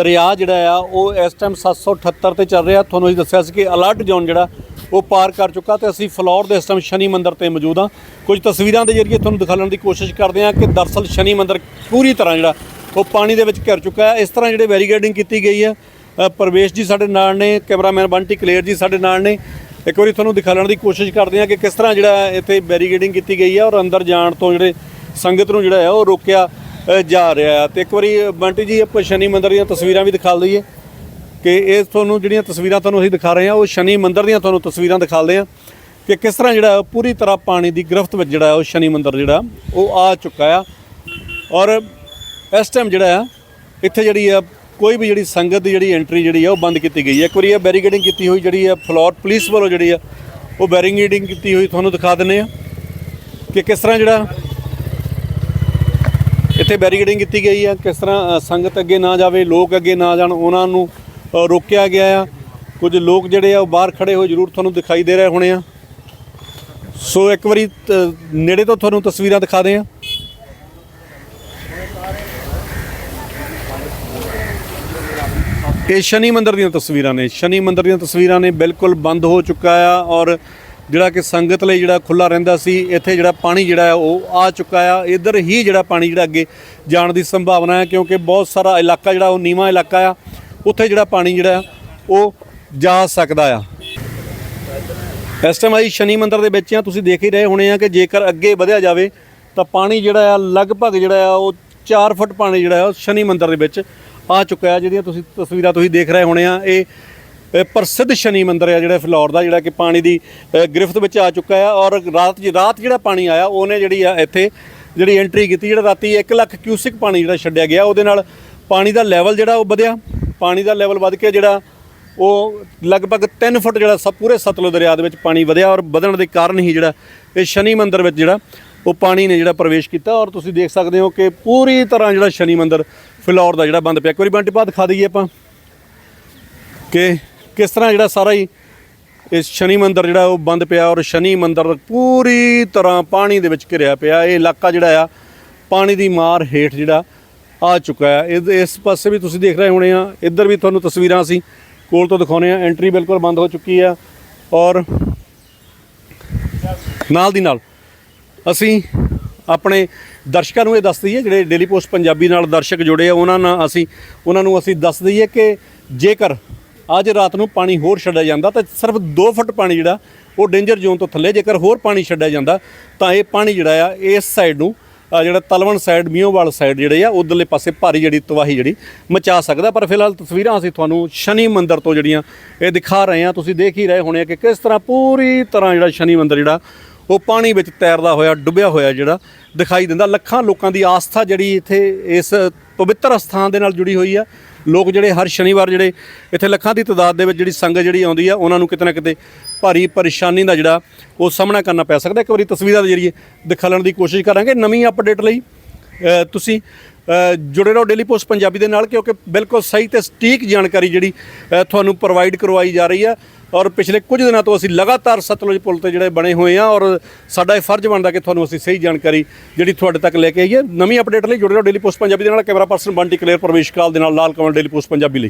ਦਰਿਆ ਜਿਹੜਾ ਆ, ਉਹ ਇਸ ਟਾਈਮ 778 ਤੇ ਚੱਲ ਰਿਹਾ। ਤੁਹਾਨੂੰ ਅਸੀਂ ਦੱਸਿਆ ਸੀ ਕਿ ਅਲਰਟ ਜ਼ੋਨ ਜਿਹੜਾ, ਉਹ ਪਾਰ ਕਰ ਚੁੱਕਾ ਤੇ ਅਸੀਂ ਫਲੋਰ ਦੇ ਇਸ ਟਾਈਮ ਸ਼ਨੀ ਮੰਦਿਰ ਤੇ ਮੌਜੂਦ ਹਾਂ। ਕੁਝ ਤਸਵੀਰਾਂ ਦੇ ਜ਼ਰੀਏ ਤੁਹਾਨੂੰ ਦਿਖਾਉਣ ਦੀ ਕੋਸ਼ਿਸ਼ ਕਰਦੇ ਹਾਂ ਕਿ ਦਰਸਲ ਸ਼ਨੀ ਮੰਦਿਰ ਪੂਰੀ ਤਰ੍ਹਾਂ ਜਿਹੜਾ, ਉਹ ਪਾਣੀ ਦੇ ਵਿੱਚ ਘਿਰ ਚੁੱਕਾ ਹੈ। ਇਸ ਤਰ੍ਹਾਂ ਜਿਹੜੇ ਬੈਰੀਕੇਡਿੰਗ ਕੀਤੀ ਗਈ ਹੈ ਪਰਵੇਸ਼ ਜੀ ਸਾਡੇ ਨਾਲ ਨੇ ਕੈਮਰਾਮੈਨ ਬੰਟੀ ਕਲੀਅਰ ਜੀ ਸਾਡੇ ਨਾਲ ਨੇ। ਇੱਕ ਵਾਰੀ ਤੁਹਾਨੂੰ ਦਿਖਾਉਣ ਦੀ ਕੋਸ਼ਿਸ਼ ਕਰਦੇ ਹਾਂ ਕਿ ਕਿਸ ਤਰ੍ਹਾਂ ਜਿਹੜਾ ਇੱਥੇ ਬੈਰੀਗੇਡਿੰਗ ਕੀਤੀ ਗਈ ਹੈ ਔਰ ਅੰਦਰ ਜਾਣ ਤੋਂ ਜਿਹੜੇ ਸੰਗਤ ਨੂੰ ਜਿਹੜਾ ਹੈ, ਉਹ ਰੋਕਿਆ ਜਾ ਰਿਹਾ ਆ ਤੇ ਇੱਕ ਵਾਰੀ ਬੰਟੀ ਜੀ, ਆਪਾਂ ਸ਼ਨੀ ਮੰਦਰ ਦੀਆਂ ਤਸਵੀਰਾਂ ਵੀ ਦਿਖਾ ਦਈਏ ਕਿ ਇਹ ਤੁਹਾਨੂੰ ਜਿਹੜੀਆਂ ਤਸਵੀਰਾਂ ਤੁਹਾਨੂੰ ਅਸੀਂ ਦਿਖਾ ਰਹੇ ਹਾਂ, ਉਹ ਸ਼ਨੀ ਮੰਦਰ ਦੀਆਂ ਤੁਹਾਨੂੰ ਤਸਵੀਰਾਂ ਦਿਖਾਉਂਦੇ ਹਾਂ ਕਿ ਕਿਸ ਤਰ੍ਹਾਂ ਜਿਹੜਾ ਪੂਰੀ ਤਰ੍ਹਾਂ ਪਾਣੀ ਦੀ ਗ੍ਰਿਫਤ ਵਿੱਚ ਜਿਹੜਾ ਉਹ ਸ਼ਨੀ ਮੰਦਰ ਜਿਹੜਾ, ਉਹ ਆ ਚੁੱਕਾ ਆ ਔਰ ਇਸ ਟਾਈਮ ਜਿਹੜਾ ਆ ਇੱਥੇ ਜਿਹੜੀ ਆ ਕੋਈ ਵੀ ਜਿਹੜੀ ਸੰਗਤ ਦੀ ਜਿਹੜੀ ਐਂਟਰੀ ਜਿਹੜੀ ਆ ਉਹ ਬੰਦ ਕੀਤੀ ਗਈ ਹੈ। ਇੱਕ ਵਾਰੀ ਇਹ ਬੈਰੀਕੇਡਿੰਗ ਕੀਤੀ ਹੋਈ ਜਿਹੜੀ ਆ ਫਲੋਰ ਪੁਲਿਸ ਵੱਲੋਂ ਜਿਹੜੀ ਆ ਉਹ ਬੈਰੀਕੇਡਿੰਗ ਕੀਤੀ ਹੋਈ ਤੁਹਾਨੂੰ ਦਿਖਾ ਦਿੰਨੇ ਆ ਕਿ ਕਿਸ ਤਰ੍ਹਾਂ ਜਿਹੜਾ ਇੱਥੇ ਬੈਰੀਕੇਡਿੰਗ ਕੀਤੀ ਗਈ ਆ, ਕਿਸ ਤਰ੍ਹਾਂ ਸੰਗਤ ਅੱਗੇ ਨਾ ਜਾਵੇ, ਲੋਕ ਅੱਗੇ ਨਾ ਜਾਣ, ਉਹਨਾਂ ਨੂੰ ਰੋਕਿਆ ਗਿਆ ਆ। ਕੁਝ ਲੋਕ ਜਿਹੜੇ ਆ, ਉਹ ਬਾਹਰ ਖੜੇ ਹੋਏ ਜ਼ਰੂਰ ਤੁਹਾਨੂੰ ਦਿਖਾਈ ਦੇ ਰਹੇ ਹੋਣੇ ਆ। ਸੋ ਇੱਕ ਵਾਰੀ ਨੇੜੇ ਤੋਂ ਤੁਹਾਨੂੰ ਤਸਵੀਰਾਂ ਦਿਖਾ ਦੇ ਆ। ਇਹ ਸ਼ਨੀ ਮੰਦਰ ਦੀਆਂ ਤਸਵੀਰਾਂ ਨੇ। ਸ਼ਨੀ ਮੰਦਰ ਦੀਆਂ ਤਸਵੀਰਾਂ ਨੇ ਬਿਲਕੁਲ ਬੰਦ ਹੋ ਚੁੱਕਾ ਆ ਔਰ ਜਿਹੜਾ ਕਿ ਸੰਗਤ ਲਈ ਜਿਹੜਾ ਖੁੱਲਾ ਰਹਿੰਦਾ ਸੀ, ਇੱਥੇ ਜਿਹੜਾ ਪਾਣੀ ਜਿਹੜਾ ਹੈ ਉਹ ਆ ਚੁੱਕਾ ਆ। ਇਧਰ ਹੀ ਜਿਹੜਾ ਪਾਣੀ ਜਿਹੜਾ ਅੱਗੇ ਜਾਣ ਦੀ ਸੰਭਾਵਨਾ ਹੈ, ਕਿਉਂਕਿ ਬਹੁਤ ਸਾਰਾ ਇਲਾਕਾ ਜਿਹੜਾ ਉਹ ਨੀਵਾਂ ਇਲਾਕਾ ਆ। ਉੱਥੇ ਜਿਹੜਾ ਪਾਣੀ ਜਿਹੜਾ ਉਹ ਜਾ ਸਕਦਾ ਆ। ਇਸ ਟਾਈਮ ਅਸੀਂ ਸ਼ਨੀ ਮੰਦਰ ਦੇ ਵਿੱਚ ਆ, ਤੁਸੀਂ ਦੇਖ ਹੀ ਰਹੇ ਹੋਣੇ ਆ ਕਿ ਜੇਕਰ ਅੱਗੇ ਵਧਿਆ ਜਾਵੇ, ਤਾਂ ਪਾਣੀ ਜਿਹੜਾ ਆ, ਲਗਭਗ ਜਿਹੜਾ ਆ, ਉਹ 4 ਫੁੱਟ ਪਾਣੀ ਜਿਹੜਾ ਆ, ਉਹ ਸ਼ਨੀ ਮੰਦਰ ਦੇ ਵਿੱਚ ਆ ਚੁੱਕਾ ਆ ਜਿਹੜੀਆਂ ਤੁਸੀਂ ਤਸਵੀਰਾਂ ਤੁਸੀਂ ਦੇਖ ਰਹੇ ਹੋਣੇ ਆ। ਇਹ ਪ੍ਰਸਿੱਧ ਸ਼ਨੀ ਮੰਦਿਰ ਆ ਜਿਹੜਾ ਫਲੋਰ ਦਾ, ਜਿਹੜਾ ਕਿ ਪਾਣੀ ਦੀ ਗ੍ਰਿਫਤ ਵਿੱਚ ਆ ਚੁੱਕਾ ਆ ਔਰ ਰਾਤ ਜੀ, ਰਾਤ ਜਿਹੜਾ ਪਾਣੀ ਆਇਆ, ਉਹਨੇ ਜਿਹੜੀ ਆ ਇੱਥੇ ਜਿਹੜੀ ਐਂਟਰੀ ਕੀਤੀ, ਜਿਹੜਾ ਰਾਤੀ 1 ਲੱਖ ਕਿਊਸਿਕ ਪਾਣੀ ਜਿਹੜਾ ਛੱਡਿਆ ਗਿਆ, ਉਹਦੇ ਨਾਲ ਪਾਣੀ ਦਾ ਲੈਵਲ ਜਿਹੜਾ ਉਹ ਵਧਿਆ। ਪਾਣੀ ਦਾ ਲੈਵਲ ਵੱਧ ਕੇ ਜਿਹੜਾ ਉਹ ਲਗਭਗ 3 ਫੁੱਟ ਜਿਹੜਾ ਸਭ ਪੂਰੇ ਸਤਲੁਜ ਦਰਿਆ ਦੇ ਵਿੱਚ ਪਾਣੀ ਵਧਿਆ ਔਰ ਵਧਣ ਦੇ ਕਾਰਨ ਹੀ ਜਿਹੜਾ ਇਹ ਸ਼ਨੀ ਮੰਦਿਰ ਵਿੱਚ ਜਿਹੜਾ ਉਹ ਪਾਣੀ ਨੇ ਜਿਹੜਾ ਪ੍ਰਵੇਸ਼ ਕੀਤਾ। ਔਰ ਤੁਸੀਂ ਦੇਖ ਸਕਦੇ ਹੋ ਕਿ ਪੂਰੀ ਤਰ੍ਹਾਂ ਜਿਹੜਾ ਸ਼ਨੀ ਮੰਦਿਰ ਫਿਲੌਰ ਦਾ ਜਿਹੜਾ ਬੰਦ ਪਿਆ। ਇੱਕ ਵਾਰੀ ਬੰਟੀ ਪਾ ਖਾ ਦਈਏ ਆਪਾਂ ਕਿ ਕਿਸ ਤਰ੍ਹਾਂ ਜਿਹੜਾ ਸਾਰਾ ਹੀ ਇਸ ਸ਼ਨੀ ਮੰਦਰ ਜਿਹੜਾ ਉਹ ਬੰਦ ਪਿਆ ਔਰ ਸ਼ਨੀ ਮੰਦਰ ਪੂਰੀ ਤਰ੍ਹਾਂ ਪਾਣੀ ਦੇ ਵਿੱਚ ਘਿਰਿਆ ਪਿਆ। ਇਹ ਇਲਾਕਾ ਜਿਹੜਾ ਆ, ਪਾਣੀ ਦੀ ਮਾਰ ਹੇਠ ਜਿਹੜਾ ਆ ਚੁੱਕਾ ਹੈ ਇਹ- ਇਸ ਪਾਸੇ ਵੀ ਤੁਸੀਂ ਦੇਖ ਰਹੇ ਹੋਣੇ ਆ, ਇੱਧਰ ਵੀ ਤੁਹਾਨੂੰ ਤਸਵੀਰਾਂ ਅਸੀਂ ਕੋਲ ਤੋਂ ਦਿਖਾਉਨੇ ਆ। ਐਂਟਰੀ ਬਿਲਕੁਲ ਬੰਦ ਹੋ ਚੁੱਕੀ ਆ ਔਰ ਨਾਲ ਦੀ ਨਾਲ ਅਸੀਂ ਆਪਣੇ ਦਰਸ਼ਕਾਂ ਨੂੰ ਇਹ ਦੱਸ ਦਈਏ, ਜਿਹੜੇ ਡੇਲੀ ਪੋਸਟ ਪੰਜਾਬੀ ਨਾਲ ਦਰਸ਼ਕ ਜੁੜੇ ਆ, ਉਹਨਾਂ ਨਾਲ ਅਸੀਂ ਉਹਨਾਂ ਨੂੰ ਅਸੀਂ ਦੱਸ ਦਈਏ ਕਿ ਜੇਕਰ ਅੱਜ ਰਾਤ ਨੂੰ ਪਾਣੀ ਹੋਰ ਛੱਡਿਆ ਜਾਂਦਾ ਤਾਂ ਸਿਰਫ 2 ਫੁੱਟ ਪਾਣੀ ਜਿਹੜਾ, ਉਹ ਡੇਂਜਰ ਜ਼ੋਨ ਤੋਂ ਥੱਲੇ, ਜੇਕਰ ਹੋਰ ਪਾਣੀ ਛੱਡਿਆ ਜਾਂਦਾ, ਤਾਂ ਇਹ ਪਾਣੀ ਜਿਹੜਾ ਆ, ਇਸ ਸਾਈਡ ਨੂੰ ਜਿਹੜਾ ਤਲਵਣ ਸਾਈਡ ਮੀਓਵਾਲ ਸਾਈਡ ਜਿਹੜੇ ਆ, ਉਧਰਲੇ ਪਾਸੇ ਭਾਰੀ ਜਿਹੜੀ ਤਬਾਹੀ ਜਿਹੜੀ ਮਚਾ ਸਕਦਾ। ਪਰ ਫਿਲਹਾਲ ਤਸਵੀਰਾਂ ਅਸੀਂ ਤੁਹਾਨੂੰ ਸ਼ਨੀ ਮੰਦਰ ਤੋਂ ਜਿਹੜੀਆਂ ਇਹ ਦਿਖਾ ਰਹੇ ਆ ਤੁਸੀਂ ਦੇਖ ਹੀ ਰਹੇ ਹੋਣੇ ਆ ਕਿ ਕਿਸ ਤਰ੍ਹਾਂ ਪੂਰੀ ਤਰ੍ਹਾਂ ਜਿਹੜਾ ਸ਼ਨੀ ਮੰਦਰ ਜਿਹੜਾ ਉਹ ਪਾਣੀ ਵਿੱਚ ਤੈਰਦਾ ਹੋਇਆ, ਡੁੱਬਿਆ ਹੋਇਆ ਜਿਹੜਾ ਦਿਖਾਈ ਦਿੰਦਾ। ਲੱਖਾਂ ਲੋਕਾਂ ਦੀ ਆਸਥਾ ਜਿਹੜੀ ਇੱਥੇ ਇਸ ਪਵਿੱਤਰ ਸਥਾਨ ਦੇ ਨਾਲ ਜੁੜੀ ਹੋਈ ਆ। ਲੋਕ ਜਿਹੜੇ ਹਰ ਸ਼ਨੀਵਾਰ ਜਿਹੜੇ ਇੱਥੇ ਲੱਖਾਂ ਦੀ ਤਾਦਾਦ ਦੇ ਵਿੱਚ ਜਿਹੜੀ ਸੰਗਤ ਜਿਹੜੀ ਆਉਂਦੀ ਆ, ਉਹਨਾਂ ਨੂੰ ਕਿਤੇ ਨਾ ਕਿਤੇ ਭਾਰੀ ਪਰੇਸ਼ਾਨੀ ਦਾ ਜਿਹੜਾ ਉਹ ਸਾਹਮਣਾ ਕਰਨਾ ਪੈ ਸਕਦਾ। ਇੱਕ ਵਾਰੀ ਤਸਵੀਰਾਂ ਦੇ ਜਰੀਏ ਦਿਖਾਉਣ ਦੀ ਕੋਸ਼ਿਸ਼ ਕਰਾਂਗੇ ਨਵੀਂ ਅਪਡੇਟ ਲਈ। ਤੁਸੀਂ ਜੁੜੇ ਰਹੋ ਡੇਲੀ ਪੋਸਟ ਪੰਜਾਬੀ ਦੇ ਨਾਲ, ਕਿਉਂਕਿ ਬਿਲਕੁਲ ਸਹੀ ਤੇ ਸਟੀਕ ਜਾਣਕਾਰੀ ਜਿਹੜੀ ਤੁਹਾਨੂੰ ਪ੍ਰੋਵਾਈਡ ਕਰਵਾਈ ਜਾ ਰਹੀ ਆ ਔਰ ਪਿਛਲੇ ਕੁਝ ਦਿਨਾਂ ਤੋਂ ਅਸੀਂ ਲਗਾਤਾਰ ਸਤਲੁਜ ਪੁਲ ਤੇ ਜਿਹੜੇ ਬਣੇ ਹੋਏ ਆ, ਔਰ ਸਾਡਾ ਇਹ ਫਰਜ਼ ਬਣਦਾ ਕਿ ਤੁਹਾਨੂੰ ਅਸੀਂ ਸਹੀ ਜਾਣਕਾਰੀ ਜਿਹੜੀ ਤੁਹਾਡੇ ਤੱਕ ਲੈ ਕੇ ਆਈਏ। ਨਵੀਂ ਅਪਡੇਟ ਲਈ ਜੁੜੇ ਰਹੋ ਡੇਲੀ ਪੋਸਟ ਪੰਜਾਬੀ ਦੇ ਨਾਲ, ਕੈਮਰਾ ਪਰਸਨ ਬੰਟੀ ਕਲੇਰ, ਪ੍ਰਵੇਸ਼ ਕਾਲ ਦੇ ਨਾਲ, ਲਾਲ ਕਮਲ ਡੇਲੀ ਪੋਸਟ ਪੰਜਾਬੀ ਲਈ।